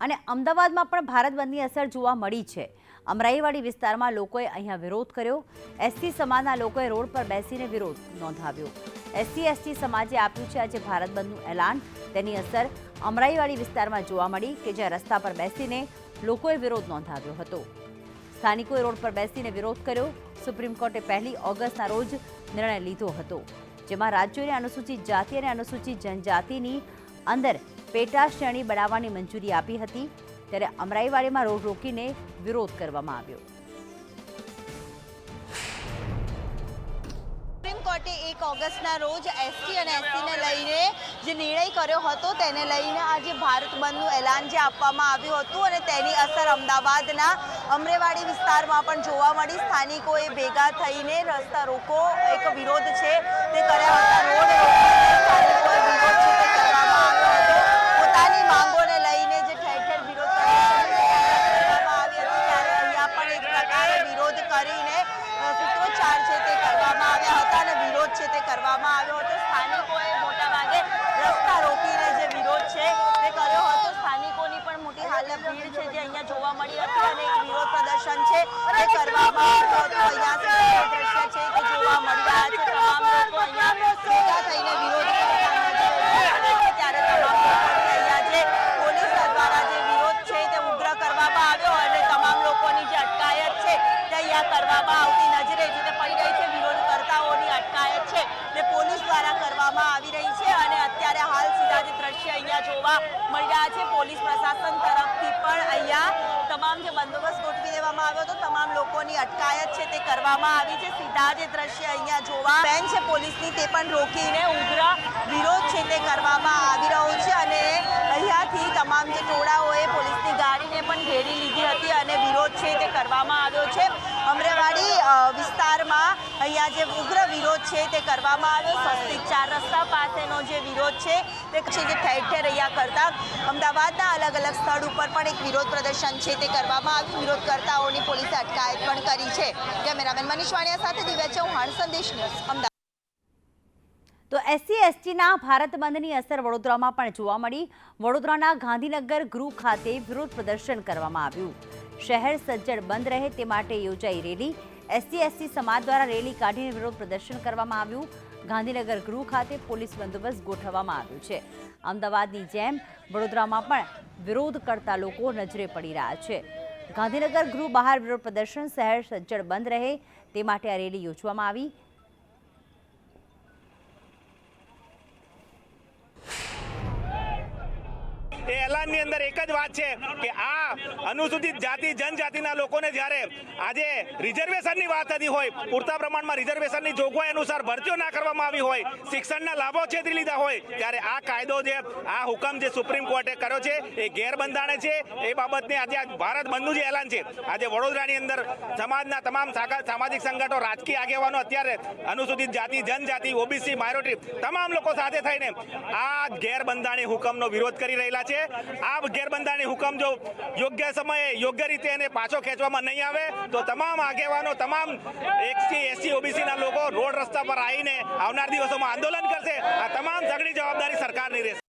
અને અમદાવાદમાં પણ ભારત બંધની અસર જોવા મળી છે. અમરાઈવાડી વિસ્તારમાં લોકોએ અહીંયા વિરોધ કર્યો. એસટી સમાજના લોકોએ રોડ પર બેસીને વિરોધ નોંધાવ્યો. એસસી, એસટી સમાજે આપ્યું છે આજે ભારત બંધનું એલાન. તેની અસર અમરાઈવાડી વિસ્તારમાં જોવા મળી કે જ્યાં રસ્તા પર બેસીને લોકોએ વિરોધ નોંધાવ્યો હતો. સ્થાનિકોએ રોડ પર બેસીને વિરોધ કર્યો. સુપ્રીમ કોર્ટે પહેલી ઓગસ્ટના રોજ નિર્ણય લીધો હતો, જેમાં રાજ્યોને અનુસૂચિત જાતિ અને અનુસૂચિત જનજાતિની અંદર પેટા શ્રેણી બનાવવાની મંજૂરી આપી હતી, ત્યારે અમરાઈવાડીમાં રોડ રોકીને વિરોધ કરવામાં આવ્યો. સુપ્રીમ કોર્ટે એક ઓગસ્ટના રોજ એસટી અને એસટીને લઈને જે નિર્ણય કર્યો હતો, તેને લઈને આજે ભારત બંધનું એલાન જે આપવામાં આવ્યું હતું અને તેની અસર અમદાવાદના અમરેવાડી વિસ્તારમાં પણ જોવા મળી. સ્થાનિકોએ ભેગા થઈને રસ્તા રોકો, એક વિરોધ છે તે કર્યા હતા. રોડ રોકીને સ્થાનિકોએ વિરોધ છે તે કરવામાં આવ્યો હતો પોતાની માંગોને લઈને જે ઠેર ઠેર વિરોધ કરવામાં આવી હતી ત્યારે અહીંયા પણ એક પ્રકારે વિરોધ કરીને અ, સૂત્રોચ્ચાર છે તે કરવામાં આવ્યા હતા અને વિરોધ છે તે કરવામાં આવ્યો હતો. સ્થાનિકોએ મોટા ભાગે રસ્તા રોકીને જે વિરોધ છે તે કર્યો હતો. સ્થાનિકોની પણ મોટી હાલ ભીડ છે જે અહીંયા જોવા મળી હતી અને એક વિરોધ પ્રદર્શન છે તે કરવામાં આવ્યો હતો. અહીંયા દ્રશ્ય છે તે જોવા મળી રહ્યા છે. તમામ લોકો અહીંયા ભેગા થઈને વિરોધ. ત્યારે તમામ લોકો અહીંયા જે પોલીસ દ્વારા જે વિરોધ છે તે ઉગ્ર કરવામાં આવ્યો અને તમામ લોકોની જે અટકાયત છે તે અહીંયા કરવામાં આવતી નજરે છે તે પડી રહી છે વિરોધકર્તાઓની અટકાયત છે તે પોલીસ દ્વારા કરવામાં આવી રહી છે અને અત્યારે હાલ સીધા જે દ્રશ્ય અહીંયા જોવા મળી રહ્યા છે. પોલીસ પ્રશાસન તરફથી પણ અહીંયા તમામ જે બંદોબસ્ત ગોઠવી દેવામાં આવ્યો હતો, તમામ લોકોની અટકાયત છે તે કરવામાં આવી છે. સીધા જે દ્રશ્ય અહીંયા જોવા બેન છે પોલીસની, તે પણ રોકીને ઉગ્ર વિરોધ છે તે કરવામાં આવી રહ્યો છે અને અહીંયાથી તમામ જે ટોળાઓએ પોલીસની ગાડીને પણ ઘેરી લીધી હતી અને વિરોધ છે તે કરવામાં આવ્યો છે. અમરેવાડી વિસ્તારમાં અહીંયા જે ઉગ્ર વિરોધ છે તે કરવામાં આવ્યો. સ્વસ્તિક ચાર રસ્તા વિરોધ છે. તે છે કે ઠેર ઠેર રહ્યા કરતા અમદાવાદના અલગ અલગ સ્થળ ઉપર પણ એક વિરોધ પ્રદર્શન છે. તે કરવામાં આવ્યું. વિરોધકર્તાઓની પોલીસે અટકાયત પણ કરી છે. કેમેરામેન મનીષ વાણિયા સાથે દિવ્યા ચૌહાણ, સંદેશ ન્યૂઝ, અમદાવાદ. તો એસસી, એસટીના ભારત બંધની અસર વડોદરામાં પણ જોવા મળી. વડોદરાના ગાંધીનગર ગૃહ ખાતે વિરોધ પ્રદર્શન કરવામાં આવ્યું. શહેર સજ્જડ બંધ રહે તે માટે યોજાઈ રેલી. એસસી, એસટી સમાજ દ્વારા રેલી કાઢીને વિરોધ પ્રદર્શન કરવામાં આવ્યું. ગાંધીનગર ગૃહ ખાતે પોલીસ બંદોબસ્ત ગોઠવવામાં આવ્યો છે. અમદાવાદની જેમ વડોદરામાં પણ વિરોધ કરતા લોકો નજરે પડી રહ્યા છે. ગાંધીનગર ગૃહ બહાર વિરોધ પ્રદર્શન શહેર સજ્જડ બંધ રહે તે માટે આ રેલી યોજવામાં આવી. એ એલાનની અંદર એક જ વાત છે કે આ અનુસૂચિત જાતિ, જનજાતિના લોકોને જ્યારે આજે રિઝર્વેશનની વાત થતી હોય, પૂરતા પ્રમાણમાં રિઝર્વેશનની જોગવાઈ અનુસાર ભરતીઓ ના કરવામાં આવી હોય, શિક્ષણના લાભો છેતરી લીધા હોય, ત્યારે આ કાયદો જે, આ હુકમ જે સુપ્રીમ કોર્ટે કર્યો છે, એ ગેરબંધાણે છે. એ બાબતને આજે ભારત બંધનું જે એલાન છે, આજે વડોદરાની અંદર સમાજના તમામ સામાજિક સંગઠનો, રાજકીય આગેવાનો અત્યારે અનુસૂચિત જાતિ, જનજાતિ, ઓબીસી, માઇનોરિટી, તમામ લોકો સાથે થઈને આ ગેરબંધાણી હુકમનો વિરોધ કરી રહેલા છે. આ ગેરબંધારણી હુકમ જો યોગ્ય સમયે યોગ્ય રીતે એને પાછો ખેંચવામાં નહીં આવે, તો તમામ આગેવાનો, તમામ એસટી એસટી, ઓબીસીના લોકો રોડ રસ્તા પર આવીને આવનાર દિવસોમાં આંદોલન કરશે. આ તમામ સઘળી જવાબદારી સરકારની રહેશે.